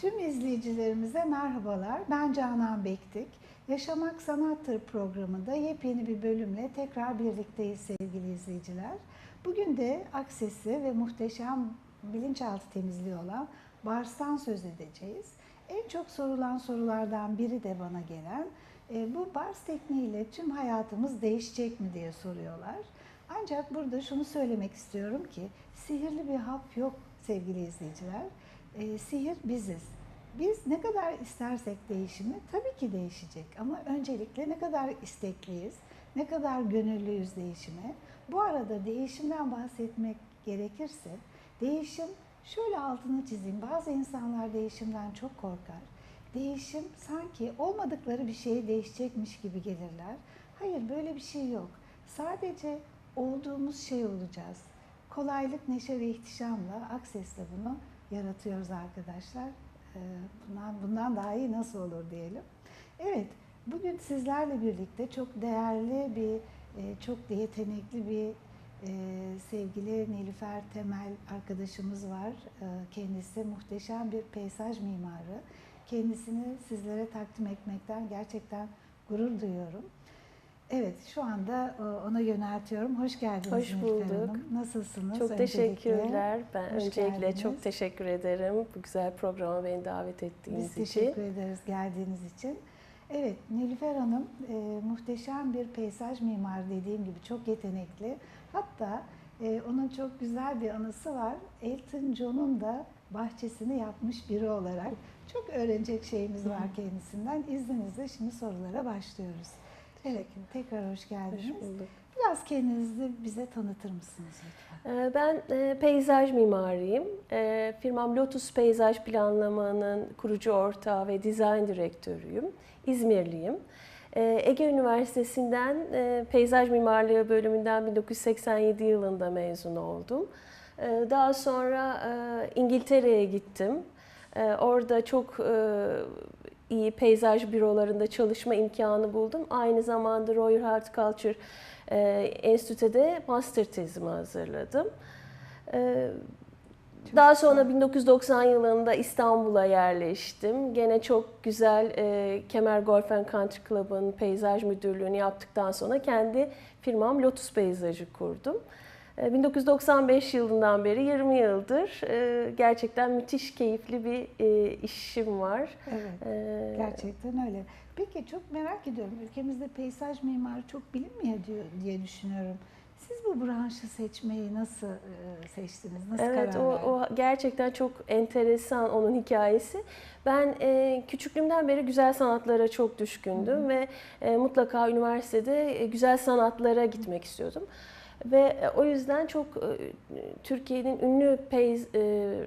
Tüm izleyicilerimize merhabalar. Ben Canan Bektik. Yaşamak Sanattır programında yepyeni bir bölümle tekrar birlikteyiz sevgili izleyiciler. Bugün de aksesi ve muhteşem bilinçaltı temizliği olan Bars'tan söz edeceğiz. En çok sorulan sorulardan biri de bana gelen e, bu Bars tekniğiyle tüm hayatımız değişecek mi diye soruyorlar. Ancak burada şunu söylemek istiyorum ki sihirli bir hap yok sevgili izleyiciler. E, sihir biziz. Biz ne kadar istersek değişimi tabii ki değişecek ama öncelikle ne kadar istekliyiz, ne kadar gönüllüyüz değişime. Bu arada değişimden bahsetmek gerekirse değişim şöyle altını çizeyim. Bazı insanlar değişimden çok korkar. Değişim sanki olmadıkları bir şey değişecekmiş gibi gelirler. Hayır böyle bir şey yok. Sadece olduğumuz şey olacağız. Kolaylık, neşe ve ihtişamla Akses'te bunu yaratıyoruz arkadaşlar. Ee, Bundan, bundan daha iyi nasıl olur diyelim. Evet, bugün sizlerle birlikte çok değerli bir, e, çok yetenekli bir e, sevgili Nilüfer Temel arkadaşımız var. E, Kendisi muhteşem bir peyzaj mimarı. Kendisini sizlere takdim etmekten gerçekten gurur duyuyorum. Evet, şu anda e, ona yöneltiyorum. Hoş geldiniz Hoş bulduk. Hanım. Nasılsınız? Çok öncelikle? teşekkürler. Ben Hoş öncelikle geldiniz. çok teşekkür ederim bu güzel programa beni davet ettiğiniz Biz için. teşekkür ederiz geldiğiniz için. Evet, Nilüfer Hanım e, muhteşem bir peyzaj mimarı dediğim gibi çok yetenekli. Hatta e, onun çok güzel bir anısı var. Elton John'un da bahçesini yapmış biri olarak çok öğrenecek şeyimiz var kendisinden. İzninizle şimdi sorulara başlıyoruz. Evet, tekrar hoş Hoş geldiniz. bulduk. Biraz kendinizi bize tanıtır mısınız lütfen? Ee, Ben e, peyzaj mimarıyım. E, Firmam Lotus Peyzaj Planlama'nın kurucu ortağı ve dizayn direktörüyüm. İzmirliyim. E, Ege Üniversitesi'nden e, peyzaj mimarlığı bölümünden 1987 yılında mezun oldum. Daha sonra e, İngiltere'ye gittim. Orada çok iyi peyzaj bürolarında çalışma imkanı buldum. Aynı zamanda Royal Horticulture e, Enstitü'de master tezimi hazırladım. E, daha sonra 1990 yılında İstanbul'a yerleştim. Gene çok güzel e, Kemer Golf and Country Club'ın peyzaj müdürlüğünü yaptıktan sonra kendi firmam Lotus Peyzajı kurdum. E, 1995 yılından beri 20 yıldır e, gerçekten müthiş keyifli bir e, işim var. Evet. E, Gerçekten öyle. Peki çok merak ediyorum. Ülkemizde peyzaj mimarı çok bilinmiyor diye düşünüyorum. Siz bu branşı seçmeyi nasıl e, seçtiniz? Nasıl Evet, karar o, verdiniz? o gerçekten çok enteresan onun hikayesi. Ben e, küçüklüğümden beri güzel sanatlara çok düşkündüm ve e, mutlaka üniversitede e, güzel sanatlara gitmek istiyordum. Ve e, o yüzden çok e, Türkiye'nin ünlü peyz, e,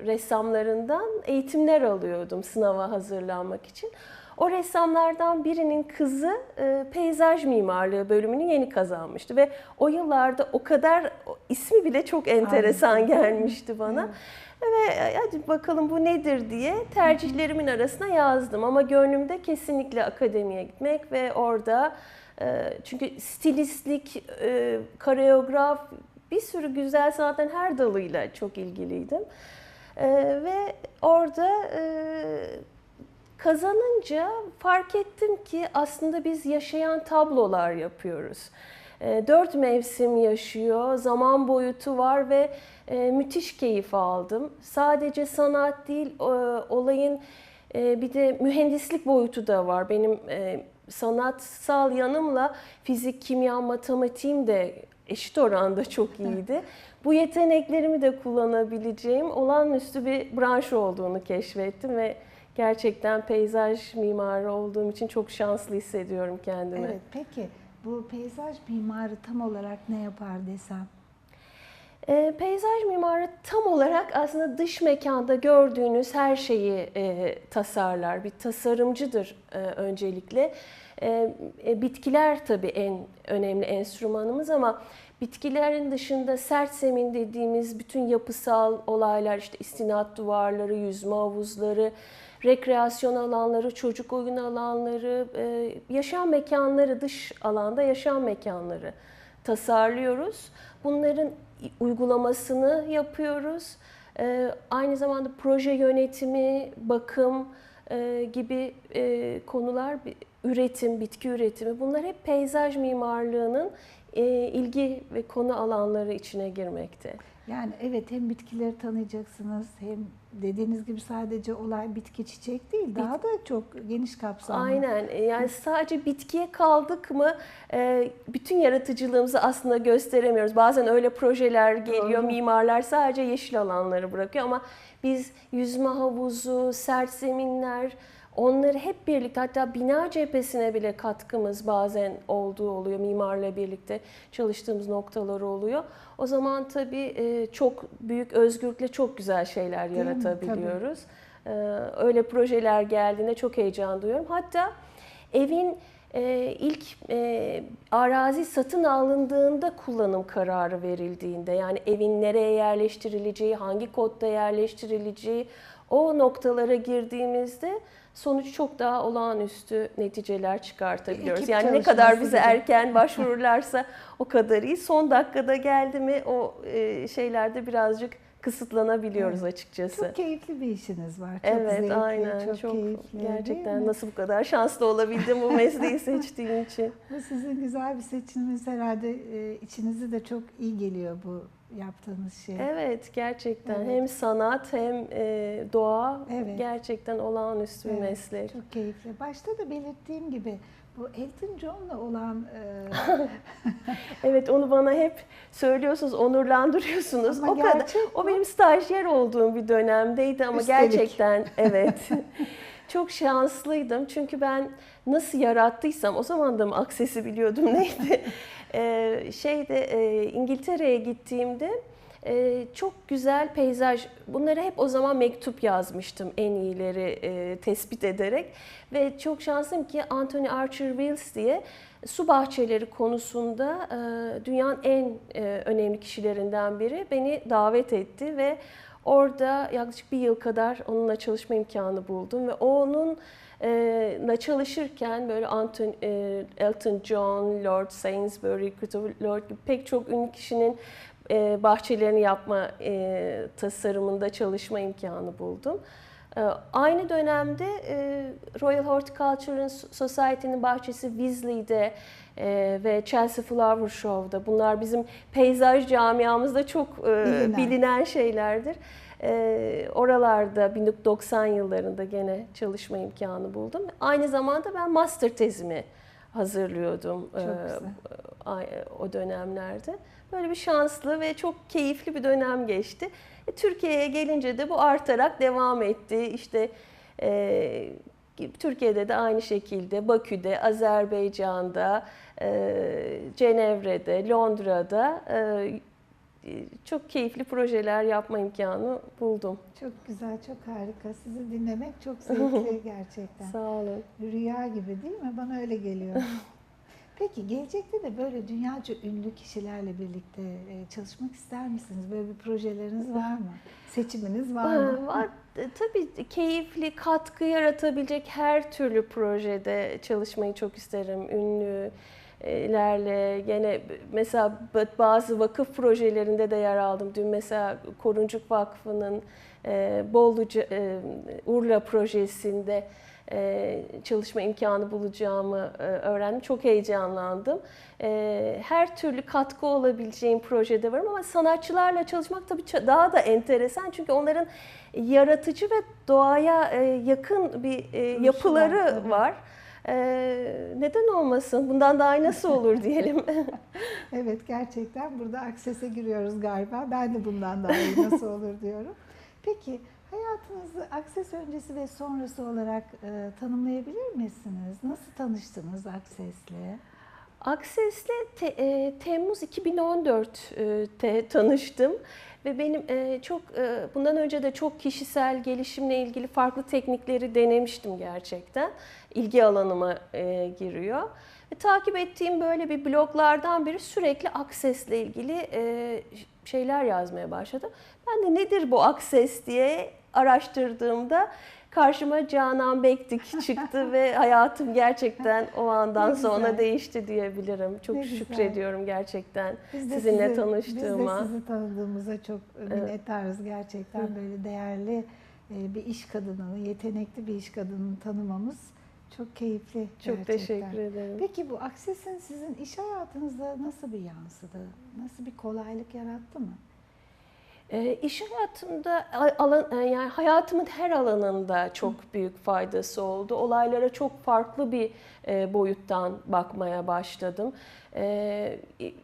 ressamlarından eğitimler alıyordum sınava hazırlanmak için. O ressamlardan birinin kızı e, peyzaj mimarlığı bölümünü yeni kazanmıştı ve o yıllarda o kadar ismi bile çok enteresan Harika. gelmişti bana. Ve e, hadi bakalım bu nedir diye tercihlerimin arasına yazdım ama gönlümde kesinlikle akademiye gitmek ve orada çünkü stilistlik, e, koreograf bir sürü güzel sanatın her dalıyla çok ilgiliydim. E, ve orada e, kazanınca fark ettim ki aslında biz yaşayan tablolar yapıyoruz. E, Dört mevsim yaşıyor, zaman boyutu var ve e, müthiş keyif aldım. Sadece sanat değil, olayın bir de mühendislik boyutu da var. Benim sanatsal yanımla fizik, kimya, matematiğim de eşit oranda çok iyiydi. Bu yeteneklerimi de kullanabileceğim olağanüstü bir branş olduğunu keşfettim ve gerçekten peyzaj mimarı olduğum için çok şanslı hissediyorum kendimi. Evet, peki bu peyzaj mimarı tam olarak ne yapar desem? E, peyzaj mimarı tam olarak aslında dış mekanda gördüğünüz her şeyi e, tasarlar. Bir tasarımcıdır e, öncelikle. E, e, bitkiler tabii en önemli enstrümanımız ama bitkilerin dışında sert zemin dediğimiz bütün yapısal olaylar işte istinat duvarları, yüzme havuzları, rekreasyon alanları, çocuk oyun alanları, e, yaşam mekanları, dış alanda yaşam mekanları tasarlıyoruz. Bunların uygulamasını yapıyoruz. e, aynı zamanda proje yönetimi, bakım e, gibi e, konular, üretim, bitki üretimi bunlar hep peyzaj mimarlığının e, ilgi ve konu alanları içine girmekte. Yani evet hem bitkileri tanıyacaksınız hem dediğiniz gibi sadece olay bitki çiçek değil daha da çok geniş kapsamlı. Aynen. E, Yani sadece bitkiye kaldık mı e, bütün yaratıcılığımızı aslında gösteremiyoruz. Bazen öyle projeler geliyor, Doğru. mimarlar sadece yeşil alanları bırakıyor ama biz yüzme havuzu, sert zeminler, onları hep birlikte hatta bina cephesine bile katkımız bazen olduğu oluyor. Mimarla birlikte çalıştığımız noktalar oluyor. O zaman tabii e, çok büyük özgürlükle çok güzel şeyler Değil yaratabiliyoruz. Ee, Öyle projeler geldiğinde çok heyecan duyuyorum. Hatta evin e, ilk e, arazi satın alındığında kullanım kararı verildiğinde yani evin nereye yerleştirileceği, hangi kodda yerleştirileceği o noktalara girdiğimizde sonuç çok daha olağanüstü neticeler çıkartabiliyoruz. Ekip Yani ne kadar bize erken başvururlarsa o kadar iyi. Son dakikada geldi mi o e, şeylerde birazcık kısıtlanabiliyoruz Evet. açıkçası. Çok keyifli bir işiniz var. Çok evet, zevkli, aynen. çok, Çok, keyifli. gerçekten nasıl bu kadar şanslı olabildim bu mesleği seçtiğim için. Bu sizin güzel bir seçiminiz herhalde e, içinize de çok iyi geliyor bu yaptığınız şey. Evet, gerçekten Evet. hem sanat hem e, doğa Evet. gerçekten olağanüstü bir Evet, meslek. Çok keyifli. Başta da belirttiğim gibi bu Elton John'la olan e, Evet, onu bana hep söylüyorsunuz, onurlandırıyorsunuz. Ama o kadar. gerçek O bu. benim stajyer olduğum bir dönemdeydi ama Üstelik. gerçekten evet. Çok şanslıydım çünkü ben nasıl yarattıysam o zaman da mı aksesi biliyordum neydi? Ee, şeyde e, İngiltere'ye gittiğimde e, çok güzel peyzaj bunları hep o zaman mektup yazmıştım en iyileri e, tespit ederek ve çok şanslıyım ki Anthony Archer Wills diye su bahçeleri konusunda e, dünyanın en e, önemli kişilerinden biri beni davet etti ve orada yaklaşık bir yıl kadar onunla çalışma imkanı buldum ve onun e, çalışırken böyle Anton, e, Elton John, Lord Sainsbury, Christopher Lord gibi pek çok ünlü kişinin e, bahçelerini yapma e, tasarımında çalışma imkanı buldum. E, Aynı dönemde e, Royal Horticultural Society'nin bahçesi Weasley'de e, ve Chelsea Flower Show'da bunlar bizim peyzaj camiamızda çok e, Bilinen. bilinen şeylerdir. E, oralarda 1990 yıllarında gene çalışma imkanı buldum. Aynı zamanda ben master tezimi hazırlıyordum e, o dönemlerde. Böyle bir şanslı ve çok keyifli bir dönem geçti. E, Türkiye'ye gelince de bu artarak devam etti. İşte e, Türkiye'de de aynı şekilde Bakü'de, Azerbaycan'da, e, Cenevre'de, Londra'da e, çok keyifli projeler yapma imkanı buldum. çok güzel, çok harika. Sizi dinlemek çok zevkli gerçekten. Sağ olun. Rüya gibi değil mi? Bana öyle geliyor. Peki gelecekte de böyle dünyaca ünlü kişilerle birlikte e, çalışmak ister misiniz? Böyle bir projeleriniz var mı? Seçiminiz var mı? Var. E, Tabii keyifli, katkı yaratabilecek her türlü projede çalışmayı çok isterim. Ünlülerle, gene mesela bazı vakıf projelerinde de yer aldım. Dün mesela Koruncuk Vakfı'nın e, Bolluca, e, Urla projesinde e, çalışma imkanı bulacağımı öğrendim. Çok heyecanlandım. Her türlü katkı olabileceğim projede varım ama sanatçılarla çalışmak tabii daha da enteresan. Çünkü onların yaratıcı ve doğaya yakın bir yapıları var, var. E, Neden olmasın? Bundan daha iyi nasıl olur diyelim. Evet gerçekten burada aksese giriyoruz galiba. Ben de bundan daha iyi nasıl olur diyorum. Peki hayatınızı akses öncesi ve sonrası olarak e, tanımlayabilir misiniz? Nasıl tanıştınız Akses'le? Akses'le te- e, Temmuz 2014'te tanıştım ve benim e, çok e, bundan önce de çok kişisel gelişimle ilgili farklı teknikleri denemiştim gerçekten. İlgi alanıma e, giriyor. Ve takip ettiğim böyle bir bloglardan biri sürekli Akses'le ilgili e, şeyler yazmaya başladı. Ben de nedir bu Akses diye araştırdığımda karşıma Canan Bektik çıktı ve hayatım gerçekten o andan Ne sonra güzel. değişti diyebilirim. Çok Ne güzel. şükrediyorum gerçekten Biz de sizinle sizi- tanıştığıma. Biz de sizi tanıdığımıza çok minnettarız gerçekten. Böyle değerli e, bir iş kadını, yetenekli bir iş kadını tanımamız çok keyifli Çok gerçekten. teşekkür ederim. Peki bu Akses'in sizin iş hayatınızda nasıl bir yansıdı? Nasıl bir kolaylık yarattı mı? E, iş hayatımda alan yani hayatımın her alanında çok büyük faydası oldu. Olaylara çok farklı bir e, boyuttan bakmaya başladım. E,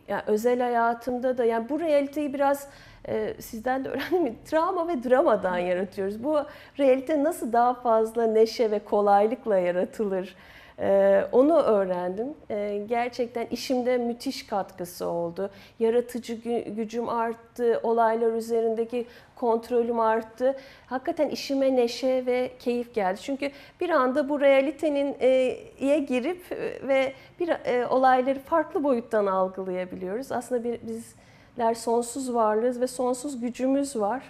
yani özel hayatımda da yani bu realiteyi biraz e, sizden de öğrendim. Travma ve dramadan yaratıyoruz. Bu realite nasıl daha fazla neşe ve kolaylıkla yaratılır? Ee, onu öğrendim. Ee, gerçekten işimde müthiş katkısı oldu. Yaratıcı gü- gücüm arttı, olaylar üzerindeki kontrolüm arttı. Hakikaten işime neşe ve keyif geldi. Çünkü bir anda bu realitenin e, girip e, ve bir e, olayları farklı boyuttan algılayabiliyoruz. Aslında bir, bizler sonsuz varlığız ve sonsuz gücümüz var.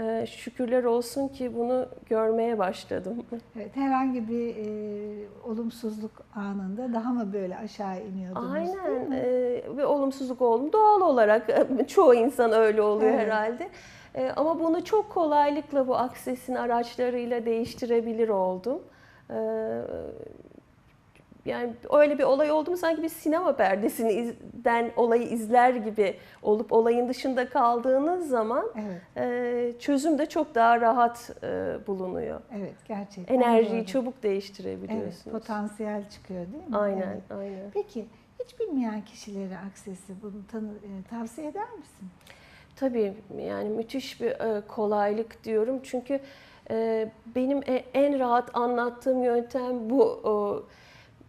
Ee, şükürler olsun ki bunu görmeye başladım. Evet, herhangi bir e, olumsuzluk anında daha mı böyle aşağı iniyordunuz? Aynen ee, ve olumsuzluk oldum. Doğal olarak çoğu insan öyle oluyor Evet. herhalde. Ee, ama bunu çok kolaylıkla bu aksesin araçlarıyla değiştirebilir oldum. Ee, yani öyle bir olay oldu mu sanki bir sinema perdesinden olayı izler gibi olup olayın dışında kaldığınız zaman Evet, e, çözüm de çok daha rahat e, bulunuyor. evet gerçekten. Enerjiyi doğru. çabuk Evet, değiştirebiliyorsunuz. potansiyel çıkıyor değil mi? Aynen, Evet. aynen. Peki hiç bilmeyen kişilere Akses'i bunu tanı, e, tavsiye eder misin? Tabii yani müthiş bir e, kolaylık diyorum çünkü e, benim e- en rahat anlattığım yöntem bu. O,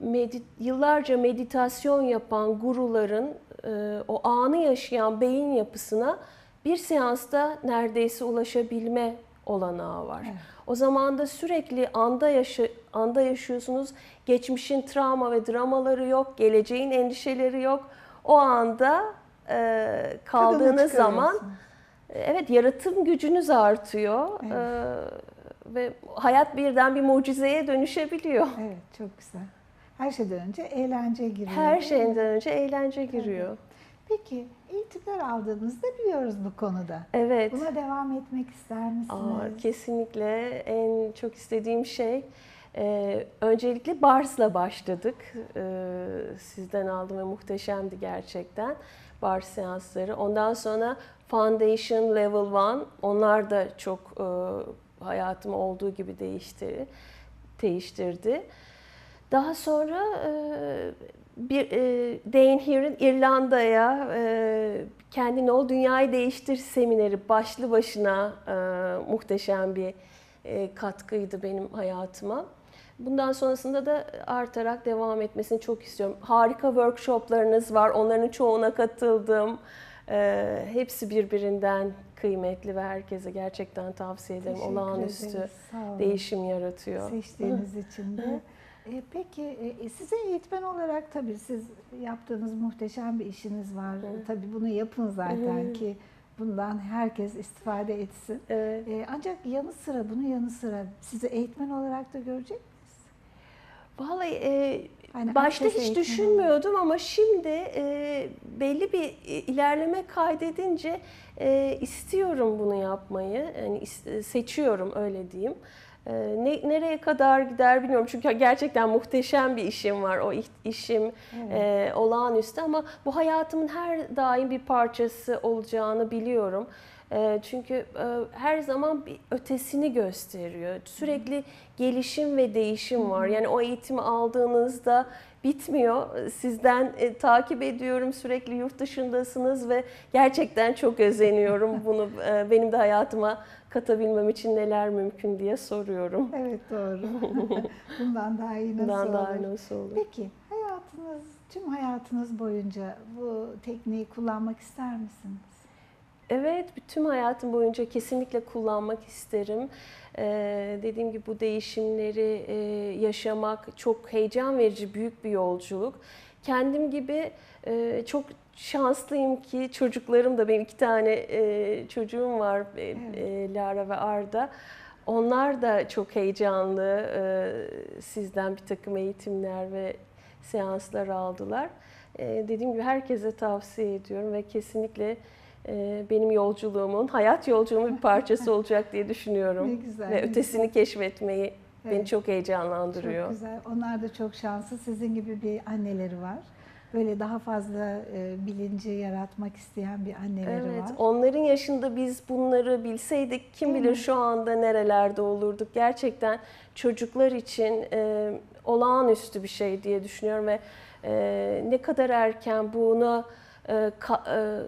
medi- yıllarca meditasyon yapan guruların e, o anı yaşayan beyin yapısına bir seansta neredeyse ulaşabilme olanağı var. Evet. O zaman da sürekli anda yaşa anda yaşıyorsunuz. Geçmişin travma ve dramaları yok, geleceğin endişeleri yok. O anda e, kaldığınız zaman çıkarıyorsun. evet yaratım gücünüz artıyor. Evet. E, ve hayat birden bir mucizeye dönüşebiliyor. Evet, çok güzel. Her şeyden önce eğlence giriyor. Her şeyden önce eğlence giriyor. Peki eğitimler aldığınızda biliyoruz bu konuda. Evet. Buna devam etmek ister misiniz? Aa, kesinlikle en çok istediğim şey e, öncelikle Bars'la başladık. E, sizden aldım ve muhteşemdi gerçekten Bars seansları. Ondan sonra Foundation Level 1 onlar da çok e, hayatımı olduğu gibi değiştirdi. değiştirdi. Daha sonra e, bir e, Dane Here'in İrlanda'ya e, Kendin Ol Dünyayı Değiştir semineri başlı başına e, muhteşem bir e, katkıydı benim hayatıma. Bundan sonrasında da artarak devam etmesini çok istiyorum. Harika workshoplarınız var. Onların çoğuna katıldım. E, hepsi birbirinden kıymetli ve herkese gerçekten tavsiye ederim. Teşekkür Olağanüstü ederiz. Değişim yaratıyor. Seçtiğiniz için de. E, peki e, size eğitmen olarak tabii siz yaptığınız muhteşem bir işiniz var. Tabii bunu yapın zaten ki bundan herkes istifade etsin. Evet. E, ancak yanı sıra bunun yanı sıra sizi eğitmen olarak da görecek miyiz? Vallahi e, Hani başta hiç düşünmüyordum ama şimdi e, belli bir ilerleme kaydedince e, istiyorum bunu yapmayı. Yani is- seçiyorum öyle diyeyim. E, ne, nereye kadar gider bilmiyorum çünkü gerçekten muhteşem bir işim var. O iş- işim e, olağanüstü ama bu hayatımın her daim bir parçası olacağını biliyorum. E, çünkü e, her zaman bir ötesini gösteriyor. Sürekli gelişim ve değişim var. Yani o eğitimi aldığınızda bitmiyor. Sizden e, takip ediyorum. Sürekli yurt dışındasınız ve gerçekten çok özeniyorum bunu. e, benim de hayatıma katabilmem için neler mümkün diye soruyorum. Evet doğru. Bundan daha iyi nasıl Bundan daha olur? nasıl olur? Peki hayatınız, tüm hayatınız boyunca bu tekniği kullanmak ister misiniz? Evet, bütün hayatım boyunca kesinlikle kullanmak isterim. Ee, dediğim gibi bu değişimleri e, yaşamak çok heyecan verici, büyük bir yolculuk. Kendim gibi e, çok şanslıyım ki çocuklarım da benim iki tane e, çocuğum var, e, e, Lara ve Arda. Onlar da çok heyecanlı. Ee, Sizden bir takım eğitimler ve seanslar aldılar. Ee, Dediğim gibi herkese tavsiye ediyorum ve kesinlikle e, benim yolculuğumun, hayat yolculuğumun bir parçası olacak diye düşünüyorum. Ne güzel. Ve ne ötesini güzel. keşfetmeyi beni Evet. çok heyecanlandırıyor. Çok güzel. Onlar da çok şanslı. Sizin gibi bir anneleri var. Böyle daha fazla e, bilinci yaratmak isteyen bir anneleri Evet, var. onların yaşında biz bunları bilseydik kim Değil bilir mi? şu anda nerelerde olurduk. Gerçekten çocuklar için e, olağanüstü bir şey diye düşünüyorum ve e, ne kadar erken e, ka- e,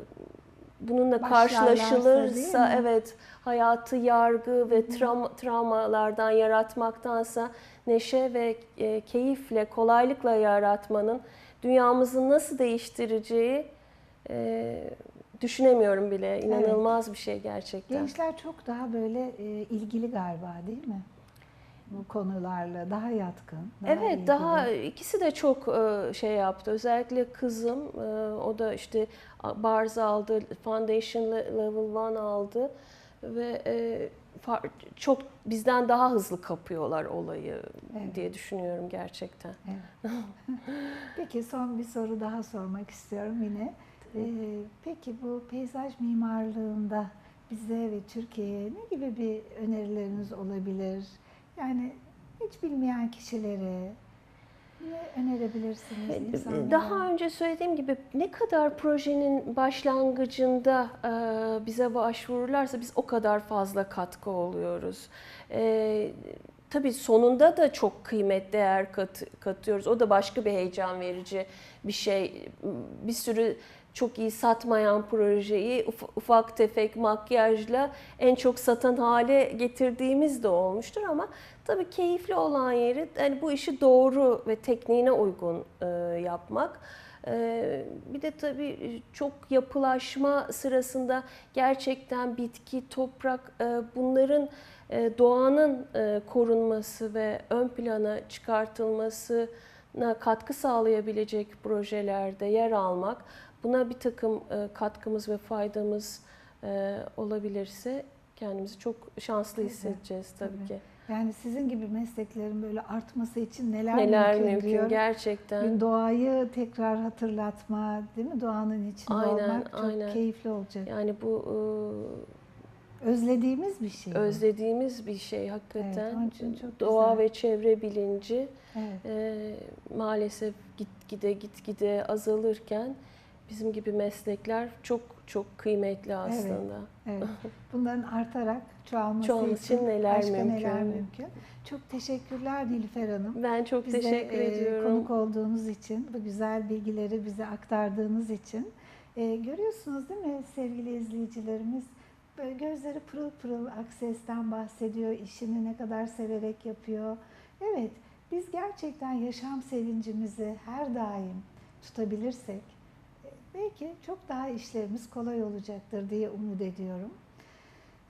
bununla karşılaşılırsa evet hayatı yargı ve travma, travmalardan yaratmaktansa neşe ve e, keyifle, kolaylıkla yaratmanın dünyamızı nasıl değiştireceği e, düşünemiyorum bile. İnanılmaz bir şey gerçekten. Gençler çok daha böyle e, ilgili galiba değil mi? Bu konularla daha yatkın. Daha Evet, ilgili. daha ikisi de çok e, şey yaptı. Özellikle kızım, e, o da işte Bars aldı, Foundation Level 1 aldı ve e, çok bizden daha hızlı kapıyorlar olayı Evet. diye düşünüyorum gerçekten. Evet. Peki son bir soru daha sormak istiyorum yine. Ee, peki bu peyzaj mimarlığında bize ve Türkiye'ye ne gibi bir önerileriniz olabilir? Yani hiç bilmeyen kişilere ne önerebilirsiniz insanlara? Daha önce söylediğim gibi ne kadar projenin başlangıcında e, bize başvururlarsa biz o kadar fazla katkı oluyoruz. E, tabii sonunda da çok kıymet değer kat, katıyoruz. O da başka bir heyecan verici bir şey. Bir sürü çok iyi satmayan projeyi uf- ufak tefek makyajla en çok satan hale getirdiğimiz de olmuştur ama tabii keyifli olan yeri hani bu işi doğru ve tekniğine uygun e, yapmak. E, bir de tabii çok yapılaşma sırasında gerçekten bitki, toprak e, bunların e, doğanın e, korunması ve ön plana çıkartılmasına katkı sağlayabilecek projelerde yer almak, buna bir takım e, katkımız ve faydamız e, olabilirse kendimizi çok şanslı hissedeceğiz tabii, tabii. ki. Yani sizin gibi mesleklerin böyle artması için neler, Neler mümkün, mümkün diyorum. gerçekten. Bir doğayı tekrar hatırlatma, değil mi? Doğanın içinde Aynen, olmak çok aynen. keyifli olacak. Yani bu Özlediğimiz bir şey. e, özlediğimiz bir şey hakikaten. onun için çok Doğa güzel. ve çevre bilinci Evet. e, maalesef gitgide gitgide azalırken bizim gibi meslekler çok çok kıymetli aslında. Evet. Bunların artarak çoğalması, Çoğalması için neler başka mümkün? neler mümkün. Çok teşekkürler Nilüfer Hanım. Ben çok Bize teşekkür e, ediyorum. konuk olduğunuz için, bu güzel bilgileri bize aktardığınız için. E, görüyorsunuz değil mi sevgili izleyicilerimiz? Böyle gözleri pırıl pırıl Akses'ten bahsediyor, işini ne kadar severek yapıyor. Evet, biz gerçekten yaşam sevincimizi her daim tutabilirsek belki çok daha işlerimiz kolay olacaktır diye umut ediyorum.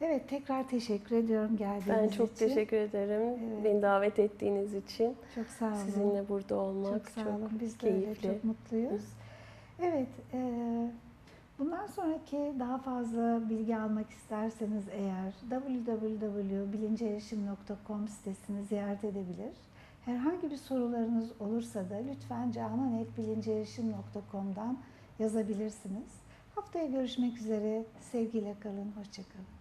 Evet, tekrar teşekkür ediyorum geldiğiniz için. Ben çok teşekkür ederim Evet. beni davet ettiğiniz için. Çok sağ olun. Sizinle burada olmak Çok sağ olun. Biz de öyle keyifli. çok mutluyuz. Evet, e, bundan sonraki daha fazla bilgi almak isterseniz eğer www.bilinceerişim.com sitesini ziyaret edebilir. Herhangi bir sorularınız olursa da lütfen canan.bilinceerişim.com'dan yazabilirsiniz. Haftaya görüşmek üzere. Sevgiyle kalın, hoşçakalın.